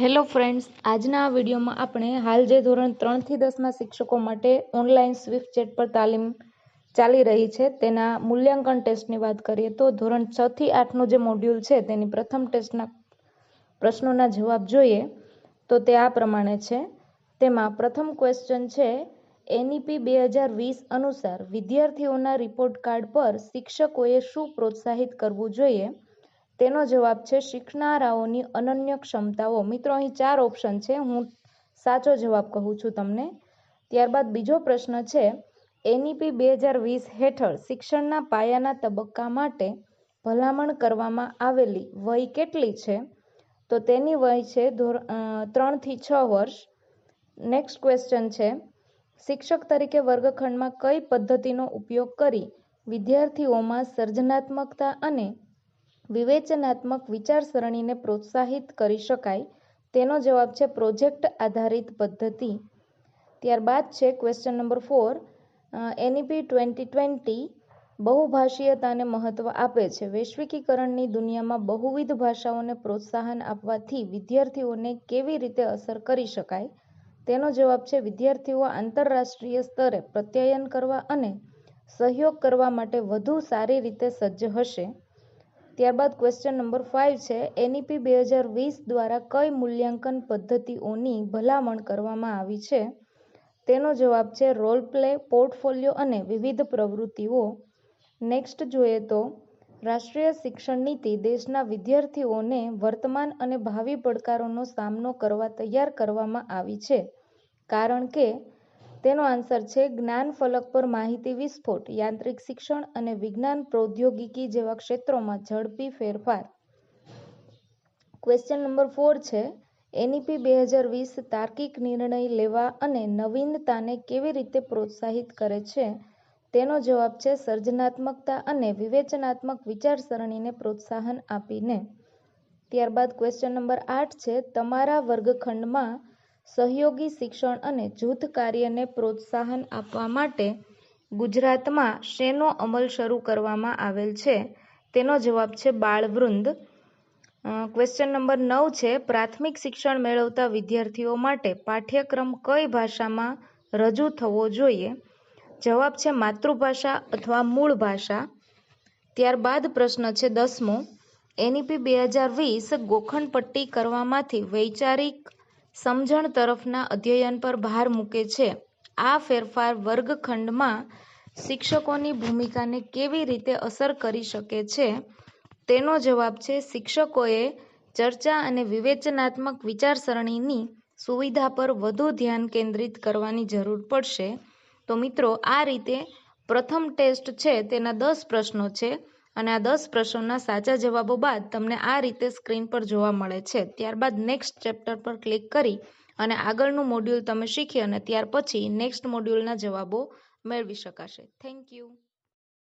Hello friends, આજના આ વિડીયોમાં આપણે હાલ જે ધોરણ ત્રણથી દસના શિક્ષકો માટે ઓનલાઈન સ્વિફ્ટ ચેટ પર તાલીમ ચાલી રહી છે, તેના મૂલ્યાંકન ટેસ્ટની વાત કરીએ તો ધોરણ છથી આઠનું જે મોડ્યુલ છે, તેની પ્રથમ ટેસ્ટના પ્રશ્નોના જવાબ જોઈએ તો તે આ પ્રમાણે છે. તેમાં પ્રથમ ક્વેશ્ચન છે, એનઈપી બે હજાર વીસ અનુસાર વિદ્યાર્થીઓના રિપોર્ટ કાર્ડ પર શિક્ષકોએ શું પ્રોત્સાહિત કરવું જોઈએ? તેનો જવાબ છે, શીખનારાઓની અનન્ય ક્ષમતાઓ. મિત્રો, અહીં ચાર ઓપ્શન છે. હું સાચો જવાબ કહું છું તમને. ત્યારબાદ બીજો પ્રશ્ન છે એનઈપી બે હજાર વીસ હેઠળ શિક્ષણના પાયાના તબક્કા માટે ભલામણ કરવામાં આવેલી વય કેટલી છે? તો તેની વય છે ત્રણથી છ વર્ષ. નેક્સ્ટ ક્વેશ્ચન છે, શિક્ષક તરીકે વર્ગખંડમાં કઈ પદ્ધતિનો ઉપયોગ કરી વિદ્યાર્થીઓમાં સર્જનાત્મકતા અને વિવેચનાત્મક વિચારસરણીને પ્રોત્સાહિત કરી શકાય તેનો જવાબ છે પ્રોજેક્ટ આધારિત પદ્ધતિ. ત્યારબાદ છે question number four N E P twenty twenty બહુભાષીયતાને મહત્વ આપે છે. વૈશ્વિકીકરણની દુનિયામાં બહુવિધ ભાષાઓને પ્રોત્સાહન આપવાથી વિદ્યાર્થીઓને કેવી રીતે અસર કરી શકાય? તેનો જવાબ છે વિદ્યાર્થીઓ આંતરરાષ્ટ્રીય સ્તરે પ્રત્યાયન કરવા અને સહયોગ કરવા માટે વધુ સારી રીતે સજ્જ હશે. ત્યારબાદ ક્વેશ્ચન નંબર ફાઇવ છે. એનઈપી બે હજાર વીસ દ્વારા કઈ મૂલ્યાંકન પદ્ધતિઓની ભલામણ કરવામાં આવી છે? તેનો જવાબ છે રોલ પ્લે પોર્ટફોલિયો અને વિવિધ પ્રવૃત્તિઓ. નેક્સ્ટ જોઈએ તો, રાષ્ટ્રીય શિક્ષણ નીતિ દેશના વિદ્યાર્થીઓને વર્તમાન અને ભાવિ પડકારોનો સામનો કરવા તૈયાર કરવામાં આવી છે. કારણ કે તેનો આન્સર છે જ્ઞાન ફલક પર માહિતી વિસ્ફોટ, યાંત્રિક શિક્ષણ અને વિજ્ઞાન પ્રૌદ્યોગિકી જેવા ક્ષેત્રોમાં ઝડપી ફેરફાર. ક્વેશ્ચન નંબર ફોર છે એનઈપી બે હજાર વીસ તાર્કિક નિર્ણય લેવા અને નવીનતાને કેવી રીતે પ્રોત્સાહિત કરે છે? તેનો જવાબ છે સર્જનાત્મકતા અને વિવેચનાત્મક વિચારસરણીને પ્રોત્સાહન આપીને. ત્યારબાદ ક્વેશ્ચન નંબર આઠ છે, તમારા વર્ગખંડમાં સહયોગી શિક્ષણ અને જૂથ કાર્યને પ્રોત્સાહન આપવા માટે ગુજરાતમાં શેનો અમલ શરૂ કરવામાં આવેલ છે? તેનો જવાબ છે બાળવૃંદ. ક્વેશ્ચન નંબર નવ છે, પ્રાથમિક શિક્ષણ મેળવતા વિદ્યાર્થીઓ માટે પાઠ્યક્રમ કઈ ભાષામાં રજૂ થવો જોઈએ? જવાબ છે માતૃભાષા અથવા મૂળ ભાષા. ત્યારબાદ પ્રશ્ન છે દસમો, એનઈપી બે હજાર વીસ ગોખણપટ્ટી કરવામાંથી વૈચારિક સમજણ તરફના અધ્યયન પર ભાર મૂકે છે. આ ફેરફાર વર્ગખંડમાં શિક્ષકોની ભૂમિકાને કેવી રીતે અસર કરી શકે છે? તેનો જવાબ છે, શિક્ષકોએ ચર્ચા અને વિવેચનાત્મક વિચારસરણીની સુવિધા પર વધુ ધ્યાન કેન્દ્રિત કરવાની જરૂર પડશે. તો મિત્રો, આ રીતે પ્રથમ ટેસ્ટ છે, તેના દસ પ્રશ્નો છે. અને આ દસ પ્રશ્નોના સાચા જવાબો બાદ તમને આ રીતે સ્ક્રીન પર જોવા મળે છે. ત્યારબાદ નેક્સ્ટ ચેપ્ટર પર ક્લિક કરી અને આગળનું મોડ્યુલ તમે શીખી અને ત્યાર પછી નેક્સ્ટ મોડ્યુલના જવાબો મેળવી શકાશે. Thank you.